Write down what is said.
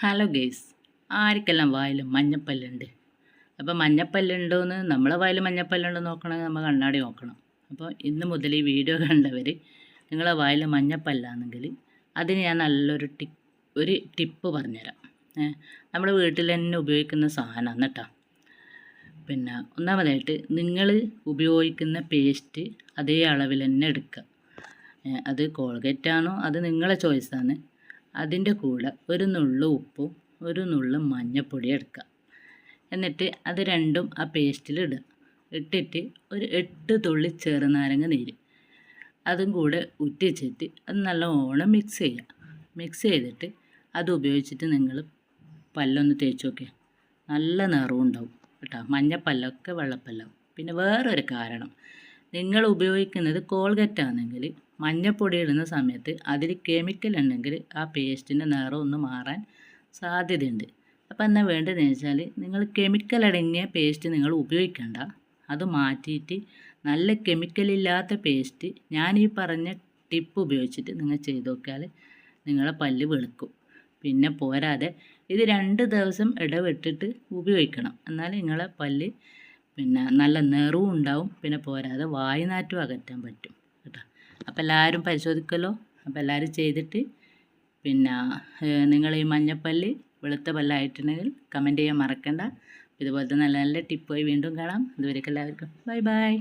Hello guys ആർക്കെല്ലാം വായിൽ മഞ്ഞപ്പല്ലുണ്ട്? അപ്പോൾ മഞ്ഞപ്പല്ലുണ്ടോയെന്ന് നമ്മളെ വായിൽ മഞ്ഞപ്പല്ലുണ്ടോ നോക്കണമെങ്കിൽ നമ്മൾ കണ്ണാടി നോക്കണം. അപ്പോൾ ഇന്ന് മുതൽ ഈ വീഡിയോ കണ്ടവർ നിങ്ങളെ വായിൽ മഞ്ഞപ്പല്ലാണെങ്കിൽ അതിന് ഞാൻ നല്ലൊരു ടിപ്പ് ഒരു ടിപ്പ് പറഞ്ഞുതരാം. നമ്മുടെ വീട്ടിൽ തന്നെ ഉപയോഗിക്കുന്ന സാധനമാണ് കേട്ടോ. പിന്നെ ഒന്നാമതായിട്ട് നിങ്ങൾ ഉപയോഗിക്കുന്ന പേസ്റ്റ് അതേ അളവിൽ തന്നെ എടുക്കുക. അത് കോൾഗേറ്റാണോ? അത് നിങ്ങളെ ചോയ്സാണ് അതിന്റെ കൂടെ ഒരു നുള്ളു ഉപ്പും ഒരു നുള്ളു മഞ്ഞൾപ്പൊടി എടുക്കുക. എന്നിട്ട് അത് രണ്ടും ആ പേസ്റ്റിലിടുക ഇട്ടിട്ട് ഒരു എട്ട് തുള്ളി ചെറുനാരങ്ങ നീര്. അതും കൂടെ ഉറ്റിച്ചിട്ട് അത് നല്ലോണം മിക്സ് ചെയ്യുക. മിക്സ് ചെയ്തിട്ട് അത് ഉപയോഗിച്ചിട്ട് നിങ്ങൾ പല്ലൊന്ന് തേച്ച് നോക്കിയാൽ നല്ല നിറവും ഉണ്ടാവും കേട്ടോ മഞ്ഞപ്പല്ലൊക്കെ വെള്ളപ്പല്ലാവും പിന്നെ വേറൊരു കാരണം. നിങ്ങൾ ഉപയോഗിക്കുന്നത് കോൾഗറ്റ് ആണെങ്കിൽ മഞ്ഞപ്പൊടി ഇടുന്ന സമയത്ത് അതിൽ കെമിക്കൽ ഉണ്ടെങ്കിൽ ആ പേസ്റ്റിന്റെ നിറം ഒന്ന് മാറാൻ സാധ്യതയുണ്ട്. അപ്പോൾ എന്നാ വേണ്ടതെന്ന് വെച്ചാൽ നിങ്ങൾ കെമിക്കൽ അടങ്ങിയ പേസ്റ്റ് നിങ്ങൾ ഉപയോഗിക്കേണ്ട. അത് മാറ്റിയിട്ട് നല്ല കെമിക്കലില്ലാത്ത പേസ്റ്റ് ഞാൻ ഈ പറഞ്ഞ ടിപ്പ് ഉപയോഗിച്ചിട്ട് നിങ്ങൾ ചെയ്ത് നോക്കിയാൽ നിങ്ങളെ പല്ല് വെളുക്കും. പിന്നെ പോരാതെ ഇത് രണ്ട് ദിവസം ഇടവിട്ടിട്ട് ഉപയോഗിക്കണം. എന്നാൽ നിങ്ങളെ പല്ല് പിന്നെ നല്ല നിറവും ഉണ്ടാവും. പിന്നെ പോരാതെ വായുനാറ്റവും അകറ്റാൻ പറ്റും കേട്ടോ. അപ്പോൾ എല്ലാവരും പരിശോധിക്കല്ലോ. അപ്പോൾ എല്ലാവരും ചെയ്തിട്ട് പിന്നെ നിങ്ങൾ ഈ മഞ്ഞപ്പല്ല് വെളുത്ത പല്ലായിട്ടുണ്ടെങ്കിൽ കമന്റ് ചെയ്യാൻ മറക്കണ്ട. ഇതുപോലത്തെ നല്ല നല്ല ടിപ്പുമായി വീണ്ടും കാണാം. ഇതുവരെയൊക്കെ എല്ലാവർക്കും. Bye bye